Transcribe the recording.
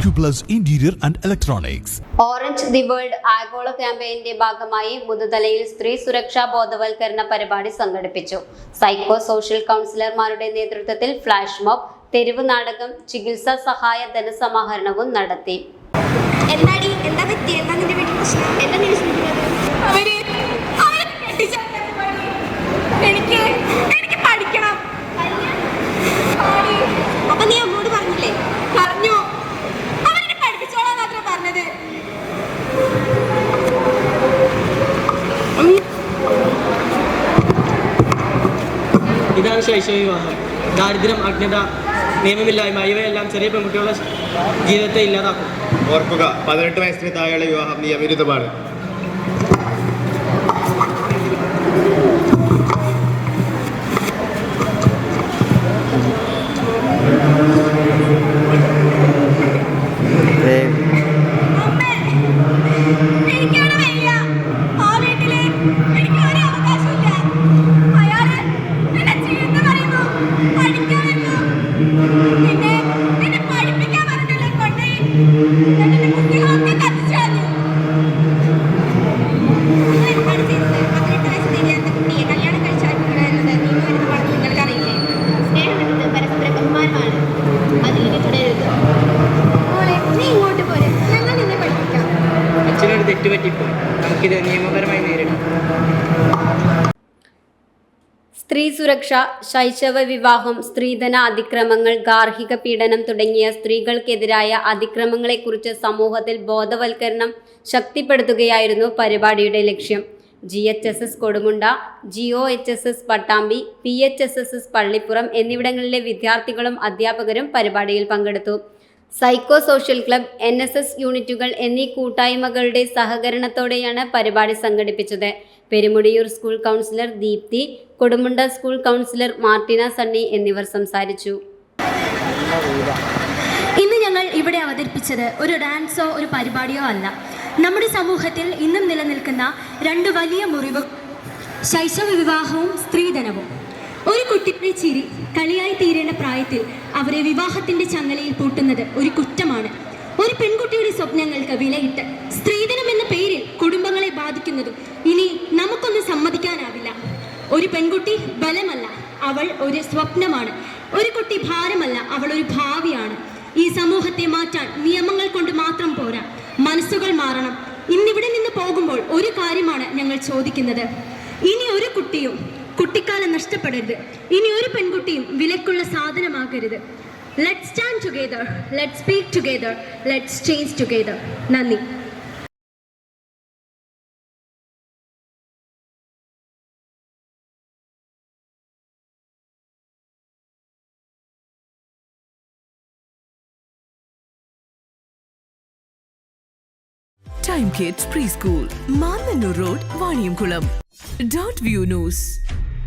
Acuplus Interior and Electronics. Orange the world ആഗോള ക്യാമ്പയിന്റെ ഭാഗമായി മുതുതലയിൽ സ്ത്രീ സുരക്ഷാ ബോധവൽക്കരണ പരിപാടി സംഘടിപ്പിച്ചു. സൈക്കോ സോഷ്യൽ കൗൺസിലർമാരുടെ നേതൃത്വത്തിൽ ഫ്ലാഷ് മോബ് തെരുവ് നാടകം ചികിത്സാ സഹായ ധനസമാഹരണവും നടത്തി. എന്താടി? എന്താ പറ്റി എന്താ നിന്റെ വീട്ടിൽ പ്രശ്നം? എന്താ നീ വിഷമിക്കുന്നത് അവർ അവരെ ഇതാണ് ശൈശവ വിവാഹം ദാരിദ്ര്യം അജ്ഞത നിയമമില്ലായ്മ ഇവയെല്ലാം ചെറിയ പെൺകുട്ടികളുടെ ജീവിതത്തെ ഇല്ലാതാക്കും. ഓർക്കുക പതിനെട്ട് വയസ്സിന് താഴെയുള്ള വിവാഹം നിയമവിരുദ്ധമാണ്. തെറ്റുപറ്റിപ്പോയി. നമുക്കിത് നിയമപരമായി നേരിടാം. സ്ത്രീ സുരക്ഷ ശൈശവ വിവാഹം സ്ത്രീധന അതിക്രമങ്ങൾ ഗാർഹിക പീഡനം തുടങ്ങിയ സ്ത്രീകൾക്കെതിരായ അതിക്രമങ്ങളെക്കുറിച്ച് സമൂഹത്തിൽ ബോധവൽക്കരണം ശക്തിപ്പെടുത്തുകയായിരുന്നു പരിപാടിയുടെ ലക്ഷ്യം. G H S S Kodumunda G O H S S Pattambi P H S S S Pallippuram എന്നിവിടങ്ങളിലെ വിദ്യാർത്ഥികളും അധ്യാപകരും പരിപാടിയിൽ പങ്കെടുത്തു. Psycho social club N S S യൂണിറ്റുകൾ എന്നീ കൂട്ടായ്മകളുടെ സഹകരണത്തോടെയാണ് പരിപാടി സംഘടിപ്പിച്ചത്. Perumudiyoor school counsellor Deepthi Kodumunda school counsellor Martina Sunny എന്നിവർ സംസാരിച്ചു. ഇന്ന് ഞങ്ങൾ ഇവിടെ അവതരിപ്പിച്ചത് ഒരു ഡാൻസോ ഒരു പരിപാടിയോ അല്ല. നമ്മുടെ സമൂഹത്തിൽ ഇന്നും നിലനിൽക്കുന്ന രണ്ട് വലിയ മുറിവ് ശൈശവ വിവാഹവും സ്ത്രീധനവും. ഒരു കുട്ടിയുടെ ചിരി കളിയായി തീരേണ്ട പ്രായത്തിൽ അവരെ വിവാഹത്തിന്റെ ചങ്ങലയിൽ പൂട്ടുന്നത് ഒരു കുറ്റമാണ്. ഒരു പെൺകുട്ടിയുടെ സ്വപ്നങ്ങൾക്ക് വിലയിട്ട് സ്ത്രീധനം എന്ന പേരിൽ കുടുംബങ്ങളെ ബാധിക്കുന്നതും ഇനി നമുക്കൊന്നും സമ്മതിക്കാനാവില്ല. ഒരു പെൺകുട്ടി ബലമല്ല അവൾ ഒരു സ്വപ്നമാണ്. ഒരു കുട്ടി ഭാരമല്ല അവൾ ഒരു ഭാവിയാണ്. ഈ സമൂഹത്തെ മാറ്റാൻ നിയമങ്ങൾ കൊണ്ട് മാത്രം പോരാ. മനസ്സുകൾ മാറണം. ഇന്നിവിടെ നിന്ന് പോകുമ്പോൾ ഒരു കാര്യമാണ് ഞങ്ങൾ ചോദിക്കുന്നത്. ഇനി ഒരു കുട്ടിയും കുട്ടിക്കാലം നഷ്ടപ്പെടരുത്. ഇനി ഒരു പെൺകുട്ടിയും വിലക്കുള്ള സാധനമാകരുത്. Let stand together let speak together let's change together നന്ദി. Time kids pre school Road, road Dot View news